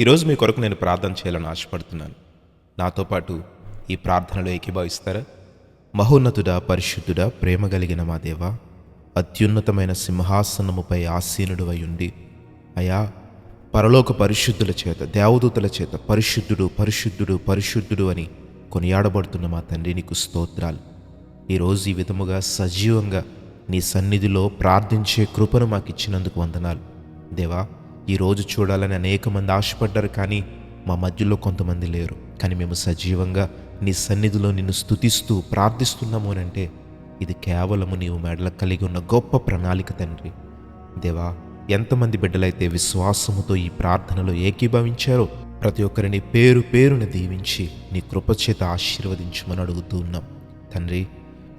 ఈరోజు మీ కొరకు నేను ప్రార్థన చేయాలని ఆశపడుతున్నాను. నాతో పాటు ఈ ప్రార్థనలో ఏకీభావిస్తారా? మహోన్నతుడా పరిశుద్ధుడా ప్రేమ కలిగిన మా దేవ అత్యున్నతమైన సింహాసనముపై ఆసీనుడు ఉండి అయా పరలోక పరిశుద్ధుల చేత దేవదూతల చేత పరిశుద్ధుడు పరిశుద్ధుడు పరిశుద్ధుడు అని కొనియాడబడుతున్న మా తండ్రి నీకు స్తోత్రాలు. ఈరోజు ఈ విధముగా సజీవంగా నీ సన్నిధిలో ప్రార్థించే కృపను మాకు ఇచ్చినందుకు వందనాలు. దేవా ఈరోజు చూడాలని అనేక మంది ఆశపడ్డారు కానీ మా మధ్యలో కొంతమంది లేరు. కానీ మేము సజీవంగా నీ సన్నిధిలో నిన్ను స్థుతిస్తూ ప్రార్థిస్తున్నాము అని అంటే ఇది కేవలము నీవు మెడల కలిగి ఉన్న గొప్ప ప్రణాళిక తండ్రి. దేవా ఎంతమంది బిడ్డలైతే విశ్వాసముతో ఈ ప్రార్థనలో ఏకీభవించారో ప్రతి ఒక్కరిని పేరు పేరున దీవించి నీ కృపచేత ఆశీర్వదించమని అడుగుతూ ఉన్నాం. తండ్రి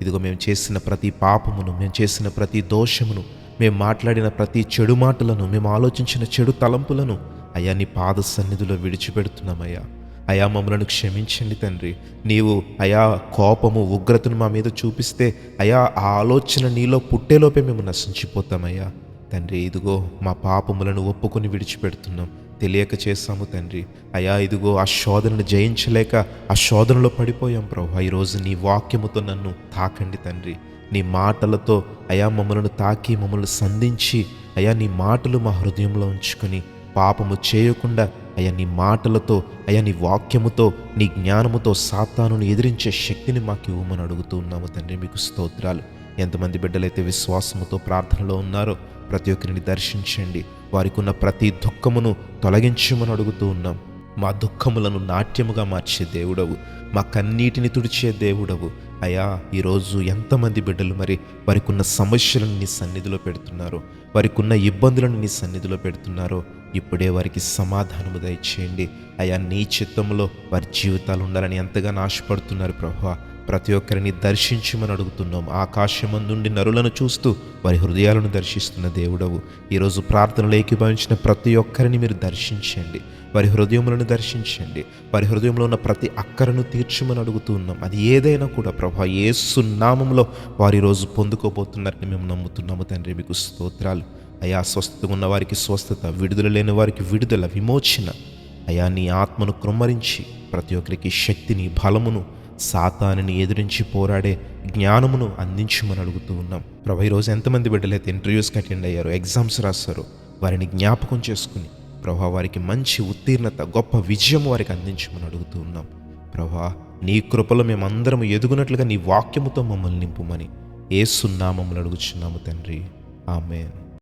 ఇదిగో మేము చేసిన ప్రతి పాపమును మేము చేసిన ప్రతి దోషమును మేము మాట్లాడిన ప్రతి చెడు మాటలను మేము ఆలోచించిన చెడు తలంపులను అయ్యా నీ పాద సన్నిధిలో విడిచిపెడుతున్నామయ్యా. అయా మమ్మలను క్షమించండి తండ్రి. నీవు అయా కోపము ఉగ్రతను మా మీద చూపిస్తే అయా ఆ ఆలోచన నీలో పుట్టేలోపే మేము నశించిపోతామయ్యా. తండ్రి ఇదిగో మా పాపములను ఒప్పుకొని విడిచిపెడుతున్నాం. తెలియక చేశాము తండ్రి. అయా ఇదిగో ఆ శోధనను జయించలేక ఆ శోధనలో పడిపోయాం ప్రభు. ఈరోజు నీ వాక్యముతో నన్ను తాకండి తండ్రి. నీ మాటలతో అయా మమ్మలను తాకి మమ్మల్ని సంధించి అయా నీ మాటలు మా హృదయంలో ఉంచుకొని పాపము చేయకుండా అయ్యా నీ మాటలతో అయ్యా నీ వాక్యముతో నీ జ్ఞానముతో సాతానును ఎదిరించే శక్తిని మాకు ఇవ్వమని అడుగుతూ ఉన్నాము తండ్రి. మీకు స్తోత్రాలు. ఎంతమంది బిడ్డలైతే విశ్వాసముతో ప్రార్థనలో ఉన్నారో ప్రతి ఒక్కరిని దర్శించండి. వారికి ఉన్న ప్రతి దుఃఖమును తొలగించమని అడుగుతూ ఉన్నాం. మా దుఃఖములను నాట్యముగా మార్చే దేవుడవు. మా కన్నీటిని తుడిచే దేవుడవు. అయా ఈరోజు ఎంతమంది బిడ్డలు మరి వారికి ఉన్న సమస్యలను నీ సన్నిధిలో పెడుతున్నారో వారికి ఉన్న ఇబ్బందులను నీ సన్నిధిలో పెడుతున్నారో ఇప్పుడే వారికి సమాధానము దయచేయండి. అయా నీ చిత్తంలో వారి జీవితాలు ఉండాలని ఎంతగానో ఆశపడుతున్నారు ప్రభా ప్రతి ఒక్కరిని దర్శించమని అడుగుతున్నాం. ఆకాశమందుండి నరులను చూస్తూ వారి హృదయాలను దర్శిస్తున్న దేవుడవు. ఈరోజు ప్రార్థనలు ఏకీభవించిన ప్రతి ఒక్కరిని మీరు దర్శించండి. వారి హృదయములను దర్శించండి. వారి హృదయంలో ఉన్న ప్రతి అక్కరను తీర్చమని అడుగుతూ ఉన్నాం. అది ఏదైనా కూడా ప్రభా ఏ సున్నామంలో వారి రోజు పొందుకోబోతున్నారని మేము నమ్ముతున్నాము తండ్రి. మీకు స్తోత్రాలు. అయా స్వస్థత ఉన్న వారికి స్వస్థత విడుదల లేని వారికి విడుదల విమోచన. అయా నీ ఆత్మను కృమ్మరించి ప్రతి ఒక్కరికి శక్తిని బలమును సాతానిని ఎదురించి పోరాడే జ్ఞానమును అందించమని అడుగుతూ ఉన్నాం. ప్రభా ఈరోజు ఎంతమంది బిడ్డలైతే ఇంటర్వ్యూస్కి అటెండ్ అయ్యారో ఎగ్జామ్స్ రాస్తారు వారిని జ్ఞాపకం చేసుకుని ప్రభా వారికి మంచి ఉత్తీర్ణత గొప్ప విజయం వారికి అందించమని అడుగుతూ ఉన్నాం. ప్రభా నీ కృపలో మేమందరం ఎదుగునట్లుగా నీ వాక్యముతో మమ్మల్ని నింపుమని ఏ సున్నామములు అడుగుచున్నాము తండ్రి. ఆమెన్.